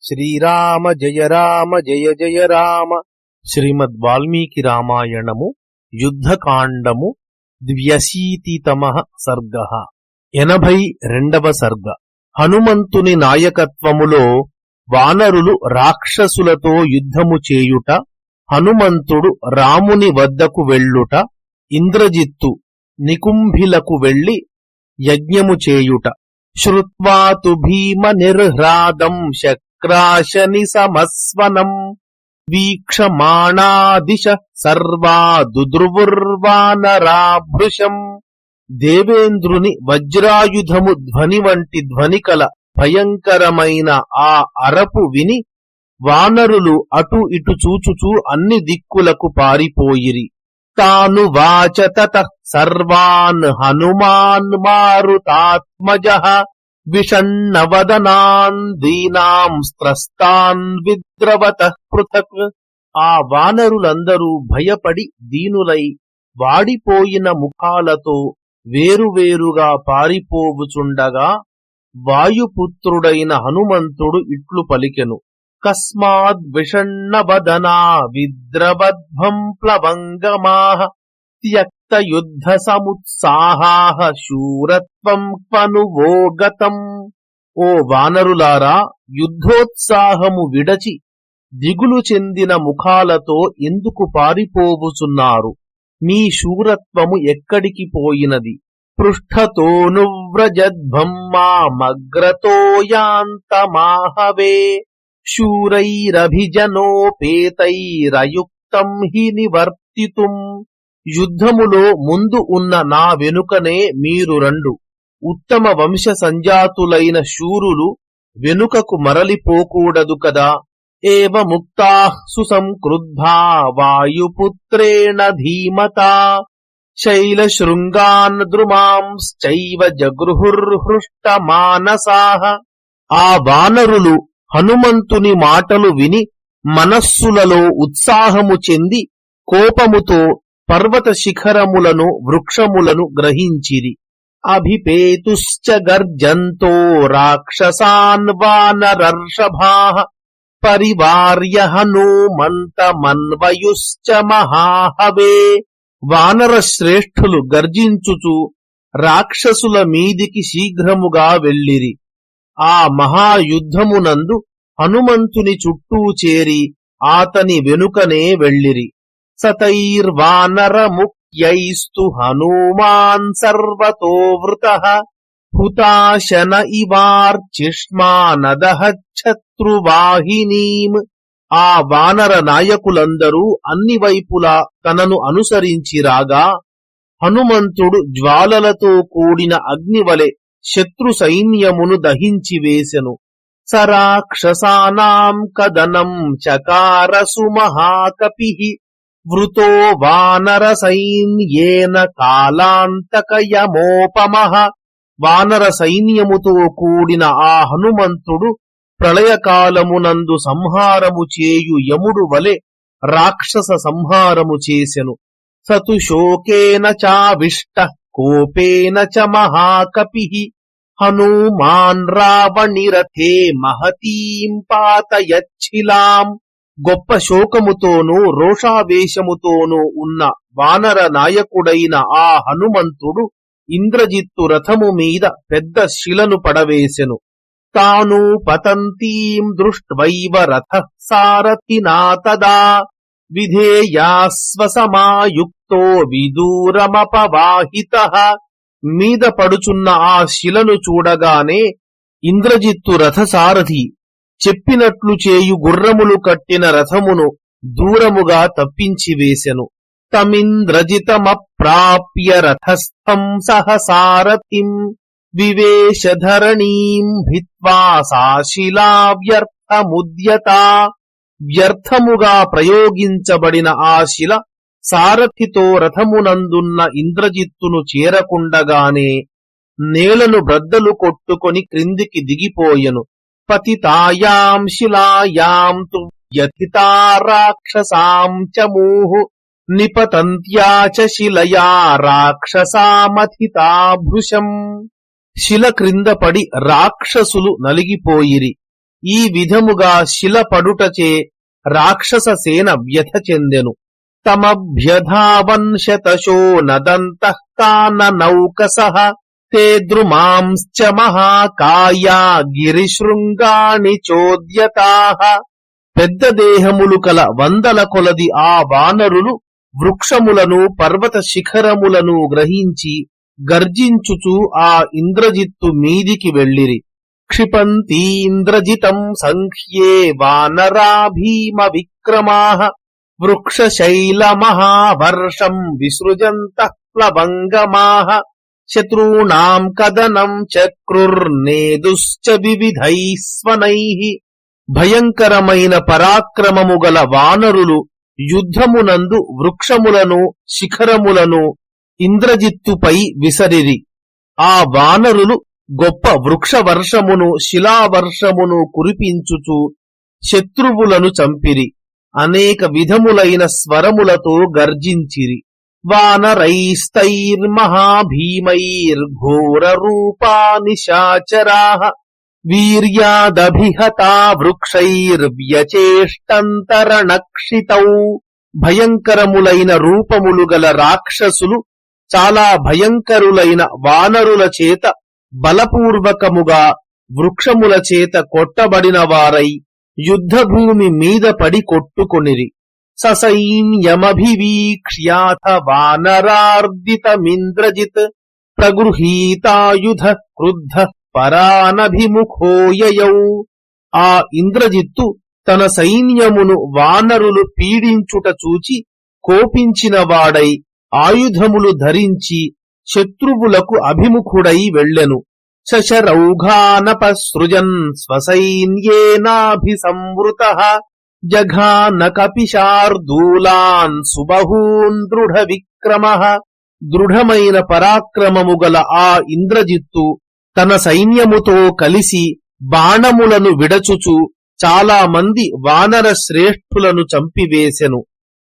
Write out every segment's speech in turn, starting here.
శ్రీరామ జయ రామ జయ జయ రామ. శ్రీమద్ వాల్మీకి రామాయణము యుద్ధకాండము ద్వ్యశీతితమ సర్గ. ఎనభై రెండవ సర్గ. హనుమంతుని నాయకత్వములో వానరులు రాక్షసులతో యుద్ధము చేయుట హనుమంతుడు రాముని వద్దకు వెళ్ళుట ఇంద్రజిత్తు నికుంభిలకు వెళ్ళి యజ్ఞము చేయుట. శ్రుత్వాతు భీమ నిర్హ్రాదం శక్ శక్రాశని సమస్వనం వీక్షమాణాదిశ సర్వా దుద్రువుర్వానరాభృశం దేవేంద్రుని వజ్రాయుధము ధ్వని వంటి ధ్వనికల భయంకరమైన ఆ అరపు విని వానరులు అటు ఇటు చూచుచూ అన్ని దిక్కులకు పారిపోయిరి. తాను వాచ తత సర్వాన్ హనుమాన్ మారుతాత్మజ విషన్నవదనాన్ దీనాం స్త్రస్తాన్ విద్రవత పృథక్ ఆ వానరులందరూ భయపడి దీనులై వాడిపోయిన ముఖాలతో వేరువేరుగా పారిపోవుచుండగా వాయుపుత్రుడైన హనుమంతుడు ఇట్లు పలికెను. కస్మాద్ విషణ్ణవదనా విద్రవద్భం ప్లవంగమాహ త్యక్త యుద్ధ సముత్సాహా శూరత్వం పనువోగతం ఓ వానరులారా యుద్ధోత్సాహము విడచి దిగులు చెందిన ముఖాలతో ఎందుకు పారిపోవుచున్నారు? మీ శూరత్వము ఎక్కడికి పోయినది? పృష్ఠతోనువ్రజద్భం మామగ్రతో యాంతమాహవే. శూరైరభిజనోపేతైరయుక్తం హి నివర్తితుం. యుద్ధములో ముందు ఉన్న నా వెనుకనే మీరు రండు. ఉత్తమ వంశ సంజాతులైన శూరులు వెనుకకు మరలిపోకూడదు కదా. ఏవ ముక్తా సుసంక్రుద్ధా వాయుపుత్రేణ ధీమతా శైలశృంగాన్ ద్రుమాంశ్చైవ జగృహుర్హృష్ట మానసాహ ఆ వానరులు హనుమంతుని మాటలు విని మనస్సులలో ఉత్సాహము చెంది కోపముతో పర్వత శిఖరములను వృక్షములను గ్రహించిరి. అభిపేతుశ్చ గర్జంతో రాక్షసాన్ వానరర్షభా పరివార్య హనుమంతమన్వయుశ్చ మహాహవే. వానర శ్రేష్ఠులు గర్జించుచు రాక్షసుల మీదికి శీఘ్రముగా వెళ్ళిరి. ఆ మహాయుద్ధమునందు హనుమంతుని చుట్టూ చేరి ఆతని వెనుకనే వెళ్ళిరి. సతైర్వానరముఖ్యైస్తు హనుమాన్ సర్వతో వృత హుతాశన ఇవార్చిష్మానదహచ్చత్రువాహినీం ఆ వానర నాయకులందరూ అన్ని వైపులా తనను అనుసరించి రాగా హనుమంతుడు జ్వాలలతో కూడిన అగ్నివలె శత్రు సైన్యమును దహించి వేసెను। సరాక్షసానాం కదనం చకారసు మహాకపి వృతో వానర సైన్యేన కాలాంతకయమోపమః వానర సైన్యముతో కూడిన ఆ హనుమంతుడు ప్రళయకాలమునందు సంహారము చేయు యముడు వలె రాక్షస సంహారము చేసెను. సతు శోకేన చావిష్ట కోపేన చ మహాకపి. హనుమాన్ రావణిరథే మహతీం పాతయచ్చిలాం గొప్ప శోకముతోనూ రోషావేశముతోనూ ఉన్న వానర నాయకుడైన ఆ హనుమంతుడు ఇంద్రజిత్తు రథము మీద పెద్ద శిలను పడవేశెను తాను పతంతీం దృష్ట్వైవ రథ సారథినా తదా. విధేయాస్వసమాయుక్తో విదూరమపవాహిత. మీద పడుచున్న ఆ శిలను చూడగానే ఇంద్రజిత్తు రథసారథి చెప్పినట్లు చేయు గుర్రములు కట్టిన రథమును దూరముగా తప్పించి వేసెను. తమింద్రజితమప్రాప్య రథస్థం సహసారథిం వివేశధరణీం భిత్వా సా వ్యర్థముద్యత వ్యర్థముగా ప్రయోగించబడిన ఆ శిల సారథితో రథమునందున్న ఇంద్రజిత్తును చేరకుండగానే నేలను బ్రద్దలు కొట్టుకొని క్రిందికి దిగిపోయెను. పతితాయాం శిలాయాం తు వ్యథితా రాక్షసాం చ మూహు నిపతంత్యా చ శిలయా రాక్షసామథితా భృశం శిల క్రింద పడి రాక్షసులు నలిగిపోయిరి ఈ విధముగా శిల పడుటచే రాక్షస సేన వ్యథ చెందెను తమభ్యధావన్ శతశో నదంతః కాన నౌకసః। ते द्रुमांश्च మహాకాయా గిరిశృంగాణి చోద్యతాః పెద్ద దేహములు కల వందల కొలది ఆ వానరులు వృక్షములను పర్వత శిఖరములను గ్రహించి గర్జించుచు ఆ ఇంద్రజిత్తు మీదికి వెళ్ళిరి క్షిపంతీంద్రజితం సంఖ్యే వానరా భీమ విక్రమాః వృక్షశైల మహావర్షం విసృజంత ప్లవంగమాః శత్రూణాం కదనం చక్రుర్నేదుశ్చ వివిధైస్వనైః భయంకరమైన పరాక్రమము గల వానరులు యుద్ధమునందు వృక్షములను శిఖరములను ఇంద్రజిత్తుపై విసరిరి. ఆ వానరులు గొప్ప వృక్షవర్షమును శిలావర్షమును కురిపించుచు శత్రువులను చంపిరి. అనేక విధములైన స్వరములతో గర్జించిరి. వానరైస్తైర్మహాభీమైర్ఘోర రూపా నిశాచరాః వీర్యాదభిహతా వృక్షైర్వ్యచేష్టంతరణక్షితౌ భయంకరములైన రూపములు గల రాక్షసులు చాలా భయంకరులైన వానరుల చేత బలపూర్వకముగా వృక్షముల చేత కొట్టబడిన వారై యుద్ధభూమి మీద పడి కొట్టుకొనిరి ససైన్యమభివీక్ష్యాథ వానరార్దితమింద్రజిత్ ప్రగృహీతాయుధ క్రుద్ధ పరానభిముఖోయయౌ ఆ ఇంద్రజిత్తు తన సైన్యమును వానరులు పీడించుట చూచి కోపించినవాడై ఆయుధములు ధరించి శత్రువులకు అభిముఖుడై వెళ్ళెను శశరౌఘానపసృజన్ స్వసైన్యేనాభిసంవృత జఘాన కపిశార్దూలాన్ సుబహూన్ దృఢ విక్రమ దృఢమైన పరాక్రమము గల ఆ ఇంద్రజిత్తు తన సైన్యముతో కలిసి బాణములను విడచుచు చాలా మంది వానర శ్రేష్ఠులను చంపివేసెను.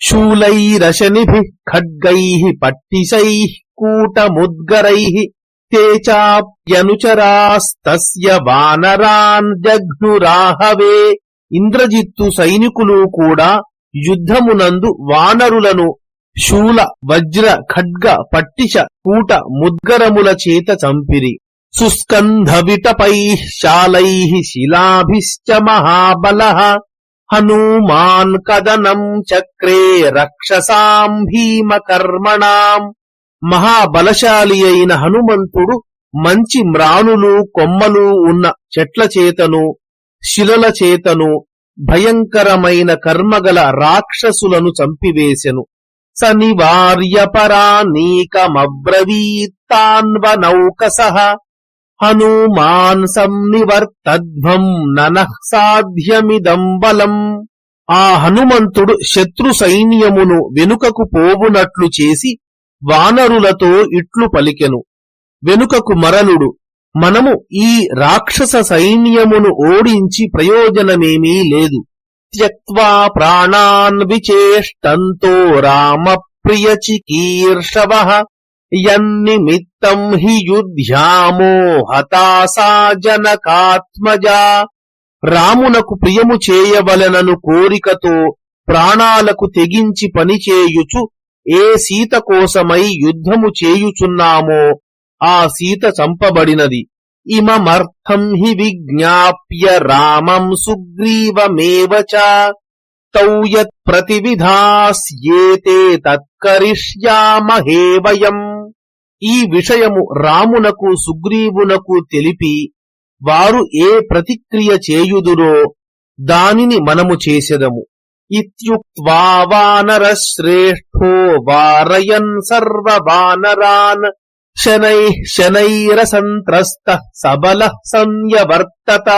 శూలైరశనిభి ఖడ్గై పట్టిశై కూటముద్గరై తే చాప్యనుచరాస్తస్య వానరాన్ జఘ్నురాహవే. ఇంద్రజిత్తు సైనికులు కూడా యుద్ధమునందు వానరులను శూల వజ్ర ఖడ్గ పట్టిష కూట ముద్గరముల చేత చంపిరి. సుస్కంధవిటపై శాలై శిలాభిశ్చ మహాబల. హనుమాన్ కదనం చక్రే రక్షసాం భీమ కర్మణాం మహాబలశాలి అయిన హనుమంతుడు మంచి మ్రానులు కొమ్మలు ఉన్న చెట్ల చేతను శిలల చేతను భయంకరమైన కర్మగల రాక్షసులను చంపివేశెను స నివార్య పరానీకమబ్రవీత్తాన్వనౌకస హనుమాన్ సంనివర్తధ్వం ననః సాధ్యమిదం బలం. ఆ హనుమంతుడు శత్రు సైన్యమును వెనుకకు పోవునట్లు చేసి వానరులతో ఇట్లు పలికెను. వెనుకకు మరలుడు మనము ఈ రాక్షస సైన్యమును ఓడించి ప్రయోజనమేమీ లేదు. త్యక్వా ప్రాణాన్ విచేష్టంతో రామ ప్రియ చికీర్షవ యన్నిమిత్తం హి యుధ్యామో హతాసా జనకాత్మజా రామునకు ప్రియము చేయవలనను కోరికతో ప్రాణాలకు తెగించి పనిచేయుచు ఏ సీత కోసమై యుద్ధము చేయుచున్నామో ఆ సీత చంపబడినది. ఇమమర్థం హి విజ్ఞాప్య రామం సుగ్రీవమేవ తౌ యత్ ప్రతివిధాస్యేతే తత్కరిష్యామహే వయం ఈ విషయము రామునకు సుగ్రీవునకు తెలిపి వారు ఏ ప్రతిక్రియ చేయుదురో దానిని మనము చేసెదము. ఇత్యుక్వా వానర శ్రేష్ఠో వారయన్ సర్వ వానరాన్ శనై శనైరసంత్రస్త సబల సంయవర్తత.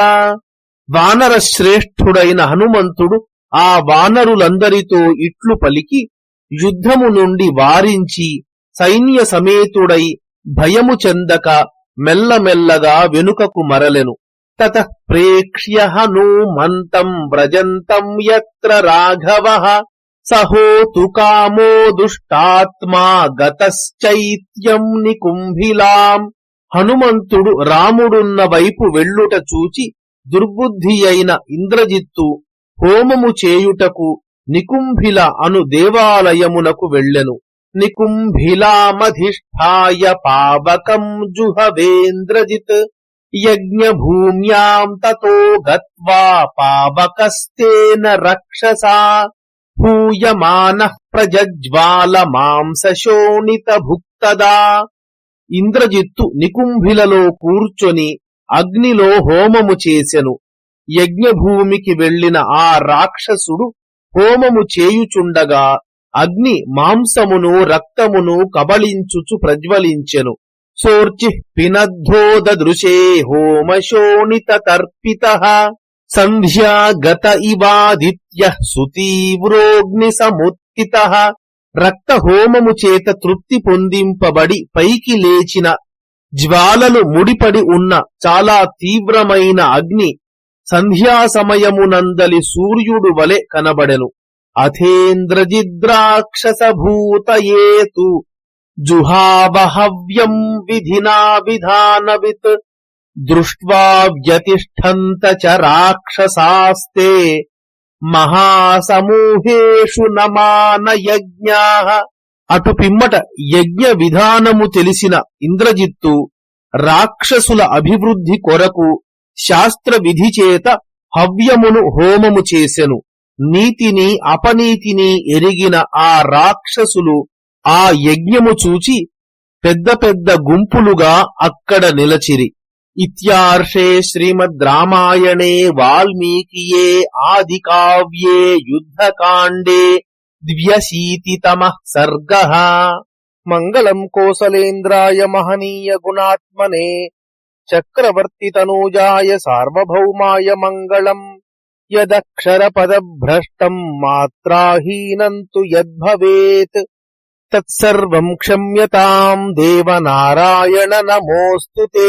వానర శ్రేష్ఠుడైన హనుమంతుడు ఆ వానరులందరితో ఇట్లు పలికి యుద్ధము నుండి వారించి సైన్య సమేతుడై భయము చెందక మెల్లమెల్లగా వెనుకకు మరలెను. తత ప్రేక్ష్య హనుమంతం వ్రజంతం ఎత్ర రాఘవ. సహోతు కామో దుష్టాత్మా గతశ్చైత్యం నికుంభిలాం. హనుమంతుడు రాముడున్న వైపు వెళ్ళుట చూచి దుర్బుద్ధి అయిన ఇంద్రజిత్తు హోమము చేయుటకు నికుంభిల అను దేవాలయమునకు వెళ్ళెను. నికుంభిలామధిష్ఠాయ పావకం జుహవేంద్రజిత్ యజ్ఞభూమ్యాం తతో గత్వా పావకస్తేన రక్షసా. హూయమాన ప్రజజ్వాల మాంసశోణిత భుక్తదా ఇంద్రజిత్తు నికుంభిలలో కూర్చొని అగ్నిలో హోమము చేసెను. యజ్ఞభూమికి వెళ్ళిన ఆ రాక్షసుడు హోమము చేయుచుండగా అగ్ని మాంసమును రక్తమును కబళించుచు ప్రజ్వలించెను. సోర్చి పినద్ధోదృశే హోమశోణిత తర్పిత సంధ్యాగత ఇవాదిత్య సుతీవ్రోగ్ని సముత్థిత రక్త హోమము చేత తృప్తి పొందింపబడి పైకి లేచిన జ్వాలలు ముడిపడి ఉన్న చాలా తీవ్రమైన అగ్ని సంధ్యా సమయమునందలి సూర్యుడు వలె కనబడెను. అథేంద్రజిద్రాక్షసభూతయేతు. జుహావహవ్యం విధినా విధానవిత్. దృష్ట్వా వ్యతిష్టంత చ రాక్షసాస్తే మహాసమూహేషు నమాన యజ్ఞా అటు పిమ్మట యజ్ఞ విధానము తెలిసిన ఇంద్రజిత్తు రాక్షసుల అభివృద్ధి కొరకు శాస్త్ర విధి చేత హవ్యమును హోమము చేసెను. నీతిని అపనీతిని ఎరిగిన ఆ రాక్షసులు ఆ యజ్ఞము చూచి పెద్ద పెద్ద గుంపులుగా అక్కడ నిలచిరి. ఇర్షే శ్రీమద్్రామాయణే వాల్మీకియే ఆది కావ్యే యుద్ధకాండే ద్వ్యశీతితమ సర్గ మంగళం కోసలేంద్రాయ మహనీయ గుణాత్మనే చక్రవర్తి తనూజాయ సార్వభౌమాయ మంగళం యదక్షరపదభ్రష్టం మాత్రాహీనం తు యద్భవేత్ తత్సర్వం క్షమ్యతాం దేవనారాయణ నమోస్తు తే